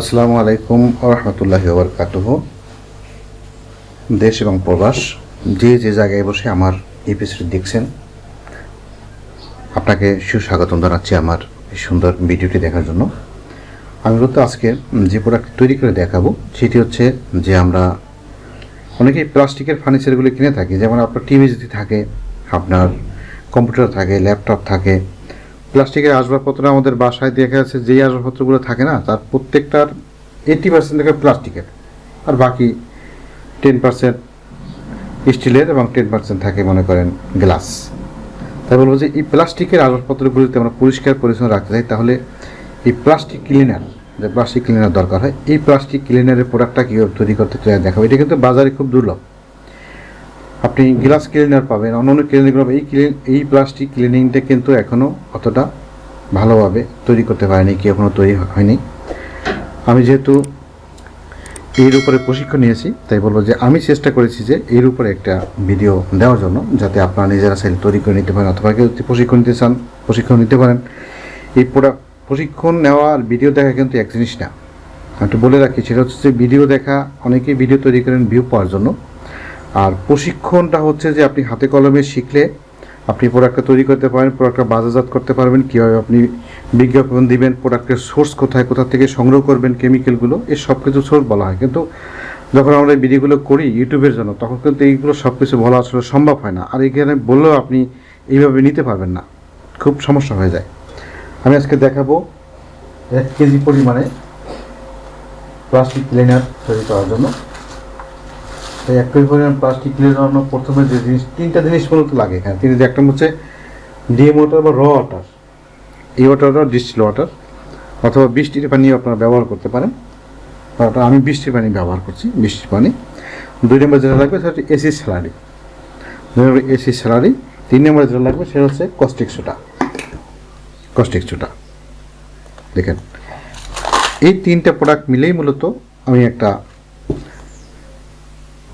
আসসালামু আলাইকুম রহমতুল্লাহ বরকাতুহ। দেশ এবং প্রবাস, যে যে জায়গায় বসে আমার এপিসোড দেখছেন, আপনাকে সুস্বাগতম জানাচ্ছি আমার এই সুন্দর ভিডিওটি দেখার জন্য। আমি মূলত আজকে যে প্রোডাক্ট তৈরি করে দেখাবো, সেটি হচ্ছে যে আমরা অনেকেই প্লাস্টিকের ফার্নিচারগুলো কিনে থাকি। যেমন আপনার টিভি যদি থাকে, আপনার কম্পিউটার থাকে ল্যাপটপ থাকে প্লাস্টিকের আসবাবপত্র আমাদের বাসায় দেখা যাচ্ছে যেই আসবাবপত্রগুলো থাকে না, তার প্রত্যেকটার এইটি পার্সেন্ট থাকে প্লাস্টিকের। আর বাকি টেন পার্সেন্ট স্টিলের এবং টেন পার্সেন্ট থাকে, মনে করেন, গ্লাস। তাই বলব যে, এই প্লাস্টিকের আসবাবপত্রগুলিতে আমরা পরিষ্কার পরিচ্ছন্ন রাখতে চাই, তাহলে এই প্লাস্টিক ক্লিনার, যে প্লাস্টিক ক্লিনার দরকার হয়, এই প্লাস্টিক ক্লিনারের প্রোডাক্টটা কীভাবে তৈরি করতে চাই দেখাবো। এটা কিন্তু বাজারে খুব দুর্লভ। আপনি গ্লাস ক্লিনার পাবেন অন্য অন্য ক্লিনারগুলো পাবেন। এই ক্লিন এই প্লাস্টিক ক্লিনিংটা কিন্তু এখনও অতটা ভালোভাবে তৈরি করতে পারেনি, কি এখনও তৈরি হয়নি। আমি যেহেতু এর উপরে প্রশিক্ষণ নিয়েছি, তাই বলব যে আমি চেষ্টা করেছি যে এর উপরে একটা ভিডিও দেওয়ার জন্য, যাতে আপনারা নিজেরা সাইড তৈরি করে নিতে পারেন, অথবা কেউ প্রশিক্ষণ নিতে চান, প্রশিক্ষণ নিতে পারেন। এই প্রোডাক্ট প্রশিক্ষণ নেওয়া আর ভিডিও দেখা কিন্তু এক জিনিস না। একটু বলে রাখি, সেটা হচ্ছে ভিডিও দেখা, অনেকেই ভিডিও তৈরি করেন ভিউ পাওয়ার জন্য। আর প্রশিক্ষণটা হচ্ছে যে আপনি হাতে কলমে শিখলে আপনি প্রোডাক্টটা তৈরি করতে পারেন প্রোডাক্টটা বাজারজাত করতে পারবেন, কীভাবে আপনি বিজ্ঞাপন দিবেন প্রোডাক্টের সোর্স কোথায়, কোথা থেকে সংগ্রহ করবেন কেমিক্যালগুলো এই সব কিছু সোর্স বলা হয়। কিন্তু যখন আমরা এই ভিডিওগুলো করি ইউটিউবের জন্য, তখন কিন্তু এইগুলো সব কিছু বলা আসলে সম্ভব হয় না। আর এখানে বললেও আপনি এইভাবে নিতে পারবেন না। খুব সমস্যা হয়ে যায়। আমি আজকে দেখাবো এক কেজি পরিমাণে প্লাস্টিক ক্লিনার তৈরি করার জন্য। এই এক কেজি পরিমাণ প্লাস্টিক ক্লিনার জন্য প্রথমে যে জিনিস, তিনটা জিনিস মূলত লাগে এখানে। তিন একটা হচ্ছে ডিএম ওয়াটার বা র ওয়াটার। এই ওয়াটারটা ডিস্টিল ওয়াটার অথবা বৃষ্টির পানিও আপনারা ব্যবহার করতে পারেন। ওটা আমি বৃষ্টির পানি ব্যবহার করছি, বৃষ্টির পানি। দুই নম্বর যেটা লাগবে সেটা হচ্ছে এসি স্যালারি দুই নম্বর এসি স্যালারি তিন নম্বর যেটা লাগবে সেটা হচ্ছে কস্টিক সোটা কস্টিক সোটা দেখেন, এই তিনটা প্রোডাক্ট মিলেই মূলত আমি একটা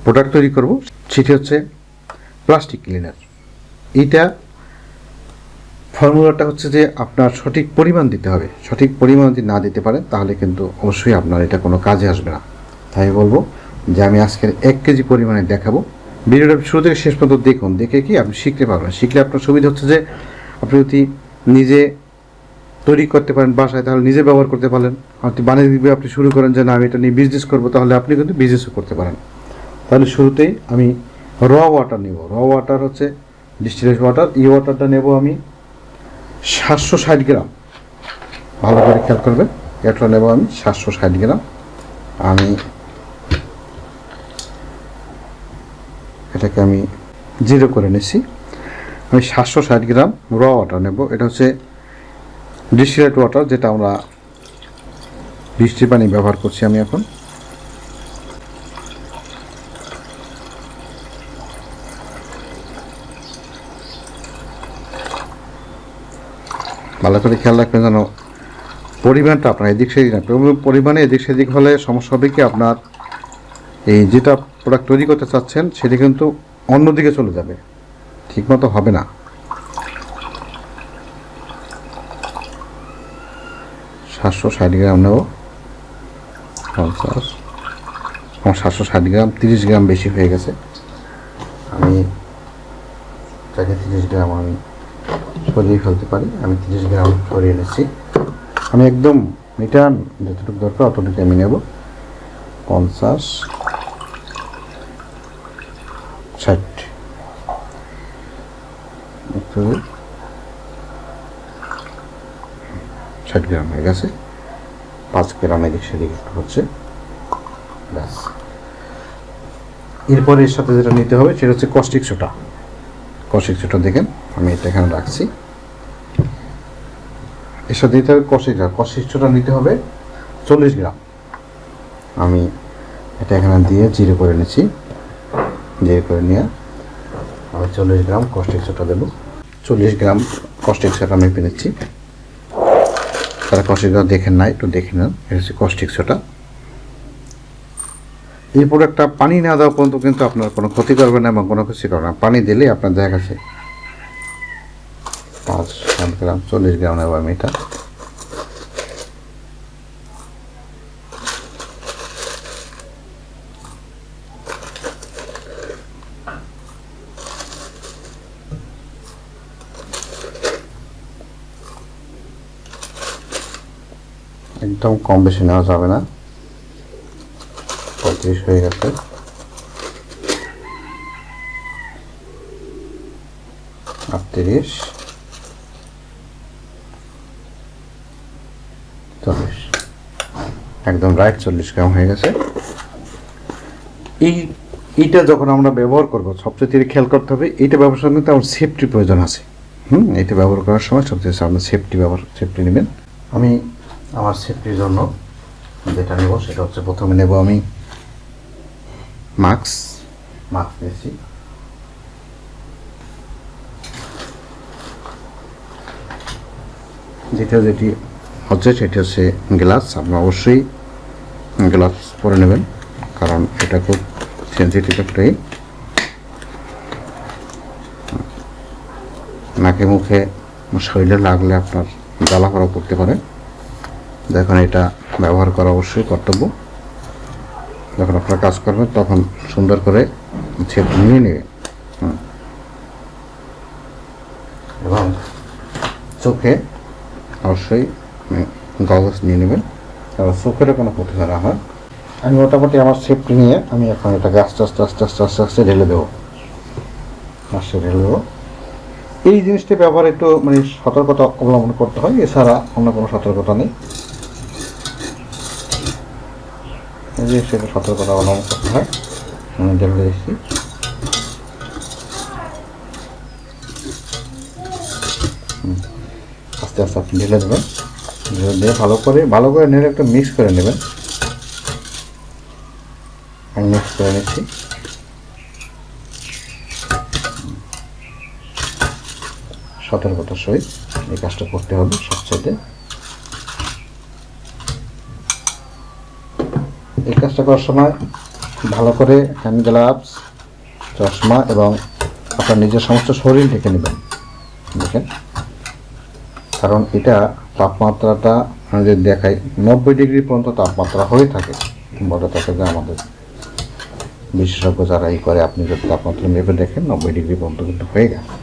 প্রোডাক্ট তৈরি করব, সেটি হচ্ছে প্লাস্টিক ক্লিনার এইটা ফর্মুলাটা হচ্ছে যে আপনার সঠিক পরিমাণ দিতে হবে। সঠিক পরিমাণ যদি না দিতে পারেন, তাহলে কিন্তু অবশ্যই আপনার এটা কোনো কাজে আসবে না। তাই বলব যে আমি আজকের এক কেজি পরিমাণে দেখাবো। ভিডিওটা শুরু থেকে শেষ পর্যন্ত দেখুন। দেখে কি আপনি শিখতে পারবেন। শিখলে আপনার সুবিধা হচ্ছে যে আপনি যদি নিজে তৈরি করতে পারেন বাসায়, তাহলে নিজে ব্যবহার করতে পারেন আপনি দিবে আপনি শুরু করেন যে না, আমি এটা নিয়ে বিজনেস করব, তাহলে আপনি কিন্তু বিজনেসও করতে পারেন। তাহলে শুরুতেই আমি র ওয়াটার নেব। র ওয়াটার হচ্ছে ডিস্টিলেট ওয়াটার এই ওয়াটারটা নেব আমি সাতশো ষাট গ্রাম। ভালো করে খেয়াল করবেন, এটা নেব আমি সাতশো ষাট গ্রাম। আমি এটাকে আমি জিরো করে নিচ্ছি। আমি সাতশো ষাট গ্রাম র ওয়াটার নেব। এটা হচ্ছে ডিস্টিলেট ওয়াটার যেটা আমরা বৃষ্টির পানি ব্যবহার করছি আমি এখন। ভালো করে খেয়াল রাখবেন যেন পরিমাণটা আপনার এদিক সেদিক না পরিমাণে এদিক সেদিক হলে সমস্যা হবে কি আপনার এই যেটা প্রোডাক্ট তৈরি করতে চাচ্ছেন সেটি কিন্তু অন্যদিকে চলে যাবে, ঠিকমতো হবে না। সাতশো ষাট গ্রাম নেব, পঞ্চাশ। আমার সাতশো ষাট গ্রাম, তিরিশ গ্রাম বেশি হয়ে গেছে। আমি তাকে তিরিশ গ্রাম আমি সরিয়ে ফেলতে পারি। আমি তিরিশ গ্রাম সরিয়ে নিচ্ছি আমি একদম মিটার যতটুকু দরকার অতটুকু আমি নেব। পঞ্চাশ, ষাট। ষাট গ্রাম হয়ে গেছে। পাঁচ গ্রাম এদিক একটু হচ্ছে। ব্যাস। এরপরে এর সাথে যেটা নিতে হবে, সেটা হচ্ছে কস্টিক সোটা কষিক ছোটো দেখেন। আমি এটা এখানে রাখছি। এর সাথে দিতে হবে কষিক কষিক ছোটা নিতে হবে চল্লিশ গ্রাম। আমি এটা এখানে দিয়ে জিরো করে নিচ্ছি। জিরো করে নিয়ে আমি চল্লিশ গ্রাম কষ্টিক ছোটা দেবো। চল্লিশ গ্রাম কষ্টিক ছোটা আমি পেয়েছি তারা কষ্টিক দেখেন না একটু দেখে নেন। এটা হচ্ছে কষ্টিক ছোটা। এই প্রোডাক্টটা পানি না দেওয়া পর্যন্ত কিন্তু আপনার কোনো ক্ষতি করবে না এবং কোনো কিছু করবে না। পানি দিলে আপনার দেখা গেছে পাঁচ, সাত গ্রাম, চল্লিশ গ্রাম নেব আমি এটা। একদম কম বেশি নেওয়া যাবে না। পঁয়ত্রিশ হয়ে গেছে। আটত্রিশ। একদম রাইট চল্লিশ গ্রাম হয়ে গেছে। এই, এইটা যখন আমরা ব্যবহার করব, সবচেয়ে খেয়াল করতে হবে, এইটা ব্যবহার কিন্তু আমার সেফটি প্রয়োজন আছে। হুম এটা ব্যবহার করার সময় সবচেয়ে আপনার সেফটি ব্যবহার সেফটি নেবেন। আমি আমার সেফটির জন্য যেটা নেব, সেটা হচ্ছে প্রথমে নেব আমি মাস্ক মাস্ক নিয়েছি। যেটা যেটি হচ্ছে সেটি হচ্ছে গ্লাস। আপনি অবশ্যই গ্লাস পরে নেবেন, কারণ এটা খুব সেন্সিটিভ একটাই নাকে মুখে শরীরে লাগলে আপনার জ্বালা করা পড়তে পারে। দেখুন এটা ব্যবহার করা অবশ্যই কর্তব্য। যখন আপনার কাজ করবেন, তখন সুন্দর করে ছেপ নিয়ে নেবে এবং চোখে অবশ্যই গগস নিয়ে নেবেন। কারণ চোখেরও কোনো ক্ষতি করা হয় আমি মোটামুটি আমার সেফটি নিয়ে আমি এখন এটাকে আস্তে আস্তে আস্তে আস্তে আস্তে আস্তে ঢেলে দেবো। আস্তে ঢেলে দেবো। এই জিনিসটি ব্যবহার একটু মানে সতর্কতা অবলম্বন করতে হয়। এছাড়া অন্য কোনো সতর্কতা নেই। এই যে সেটা সতর্কতা অবলম্বন করতে হয়। আমি ঢেলে দিচ্ছি। আস্তে আস্তে আপনি ঢেলে দেবেন। দিয়ে ভালো করে ভালো করে নেড়ে একটু মিক্স করে নেবেন। আমি মিক্স করে নিচ্ছি। সতর্কতার সহিত এই কাজটা করতে হবে সবচেয়ে এই কাজটা করার সময় ভালো করে হ্যান্ড গ্লাভস চশমা এবং আপনার নিজের সমস্ত শরীর ঢেকে নেবেন। দেখেন। কারণ এটা তাপমাত্রাটা আমাদের দেখাই, নব্বই ডিগ্রি পর্যন্ত তাপমাত্রা হয়ে থাকে, বলে থাকে যে আমাদের বিশেষজ্ঞ যারা এই করে, আপনি যদি তাপমাত্রা মেপে দেখেন, নব্বই ডিগ্রি পর্যন্ত কিন্তু হয়ে গেছে?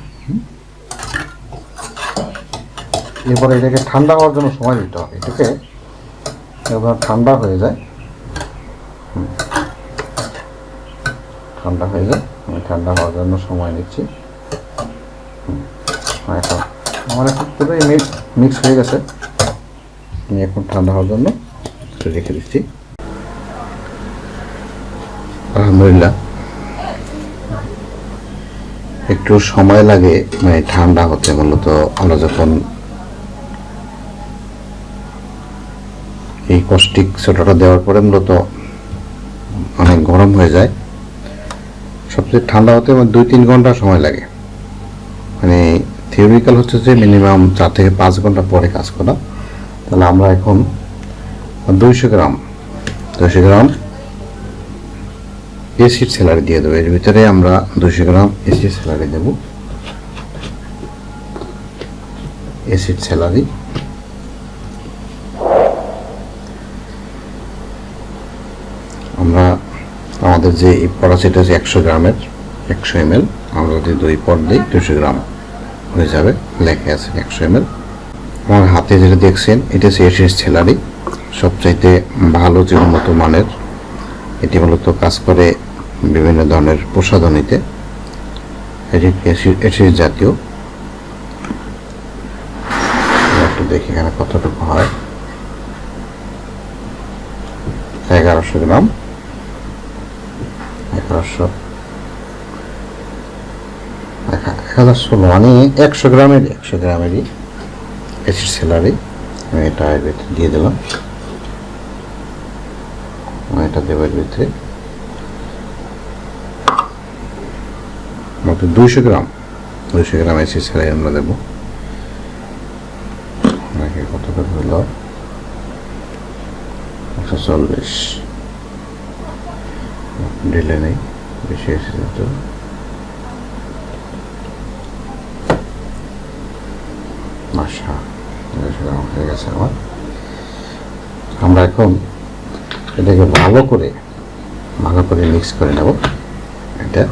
এরপরে এটাকে ঠান্ডা হওয়ার জন্য সময় দিতে হবে। এটাকে এবার ঠান্ডা হয়ে যায়। ঠান্ডা হয়ে যায়। আমি ঠান্ডা হওয়ার জন্য সময় নিচ্ছি হুম। আর এখন আমার এখন পুরোই মিক্স হয়ে গেছে। আমি এখন ঠান্ডা হওয়ার জন্য রেখে দিচ্ছি। আলহামদুলিল্লাহ। একটু সময় লাগে মানে ঠান্ডা হতে মূলত আমরা যখন এই কস্টিক সোডাটা দেওয়ার পরে মূলত অনেক গরম হয়ে যায়। সবচেয়ে ঠান্ডা হতে আমার দুই তিন ঘণ্টা সময় লাগে। মানে থিওরিক্যাল হচ্ছে যে মিনিমাম চার থেকে পাঁচ ঘণ্টা পরে কাজ করা। তাহলে আমরা এখন দুইশো গ্রাম দুইশো গ্রাম এসিড স্যালারি দিয়ে দেবো। এর ভিতরে আমরা দুশো গ্রাম এসিড স্যালারি দেব। এসিড স্যালারি আমরা আমাদের যে পড়া সেটা হচ্ছে একশো গ্রামের, একশো এম এল আমরা যদি দুই পট দিই দুশো গ্রাম। হয়ে যাবে, লেখা আছে একশো এম এল আমার হাতে যেটা দেখছেন, এটা হচ্ছে এসিড স্যালারি সবচাইতে ভালো যে উন্নত মানের, এটি মূলত কাজ করে বিভিন্ন ধরনের প্রসাধনীতে। এটি অ্যাসিড জাতীয়। একটু দেখি এখানে কতটুকু হয়। এগারোশো গ্রাম। এগারোশো এক হাজার ষোলো মানে একশো গ্রামের একশো গ্রামেরই অ্যাসিড স্যালারি আমি এটা এর ভিতরে দিয়ে দিলাম। আমি এটা দেবার ভিতরে। মোট দুইশো গ্রাম। দুইশো গ্রাম এসি সেলাই আমরা দেবো। কত করে হলো? একশো চল্লিশ। ঢেলে নেই। বেশি এসেছে তো। গ্রাম হয়ে গেছে আমার। আমরা এখন এটাকে ভালো করে ভালো করে মিক্স করে নেব। এটা।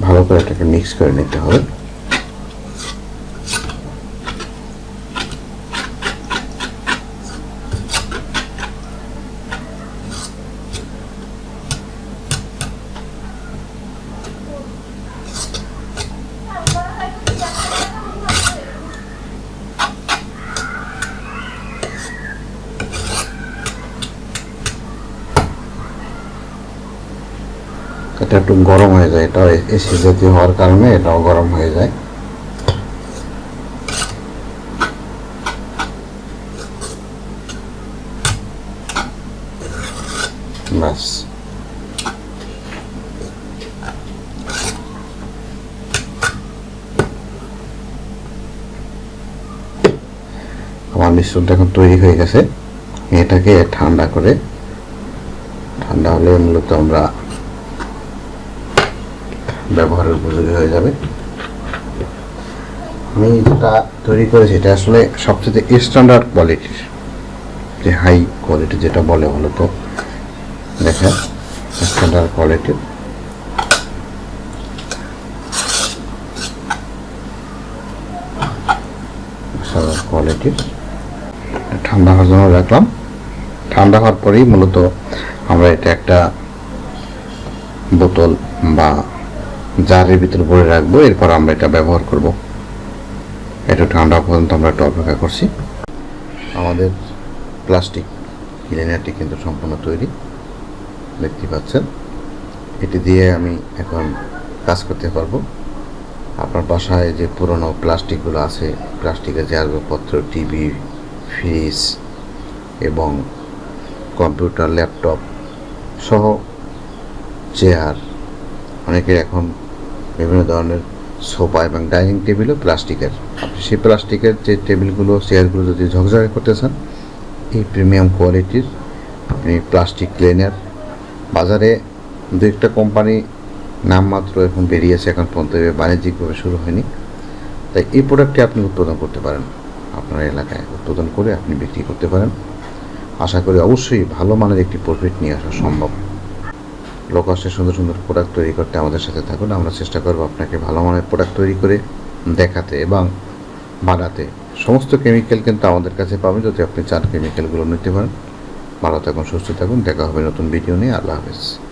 ভালো করে এটাকে মিক্স করে নিতে হবে। এটা একটু গরম হয়ে যায়, এটা এসি জাতীয় হওয়ার কারণে এটাও গরম হয়ে যায়। ব্যাস। আমার মিশ্রণটা এখন তৈরি হয়ে গেছে। এটাকে ঠান্ডা করে, ঠান্ডা হলে মূলত আমরা ব্যবহারের উপযোগী হয়ে যাবে। আমি যেটা তৈরি করেছি, এটা আসলে সবচেয়ে স্ট্যান্ডার্ড কোয়ালিটির যে হাই কোয়ালিটি যেটা বলে মূলত দেখেন স্ট্যান্ডার্ড কোয়ালিটির কোয়ালিটির ঠান্ডা হওয়ার জন্য রাখলাম। ঠান্ডা হওয়ার পরেই মূলত আমরা এটা একটা বোতল বা জারের ভিতরে ভরে রাখব, এরপর আমরা এটা ব্যবহার করব। একটু ঠান্ডা পর্যন্ত আমরা একটু অপেক্ষা করছি। আমাদের প্লাস্টিক ক্লিনারটি কিন্তু সম্পূর্ণ তৈরি। দেখতে পাচ্ছেন। এটি দিয়ে আমি এখন কাজ করতে পারব। আপনার বাসায় যে পুরনো প্লাস্টিকগুলো আছে, প্লাস্টিকের যে আসবাবপত্র টিভি, ফ্রিজ এবং কম্পিউটার, ল্যাপটপ সহ চেয়ার অনেকের এখন বিভিন্ন ধরনের সোফা এবং ডাইনিং টেবিলও প্লাস্টিকের। আপনি সেই প্লাস্টিকের যে টেবিলগুলো, চেয়ারগুলো যদি ঝকঝকে করতে চান, এই প্রিমিয়াম কোয়ালিটির আপনি প্লাস্টিক ক্লিনার। বাজারে দু একটা কোম্পানি নামমাত্র এখন বেরিয়েছে, এখন পর্যন্ত বাণিজ্যিকভাবে শুরু হয়নি। তাই এই প্রোডাক্টটি আপনি উৎপাদন করতে পারেন। আপনার এলাকায় উৎপাদন করে আপনি বিক্রি করতে পারেন। আশা করি অবশ্যই ভালো মানের একটি প্রফিট নিয়ে আসা সম্ভব। লো কস্টে সুন্দর সুন্দর প্রোডাক্ট তৈরি করতে আমাদের সাথে থাকুন। আমরা চেষ্টা করব আপনাকে ভালো মানের প্রোডাক্ট তৈরি করে দেখাতে এবং বানাতে। সমস্ত কেমিক্যাল কিন্তু আমাদের কাছে পাবেন যদি আপনি চান কেমিক্যালগুলো নিতে পারেন। ভালো থাকুন, সুস্থ থাকুন। দেখা হবে নতুন ভিডিও নিয়ে। আল্লাহ হাফেজ।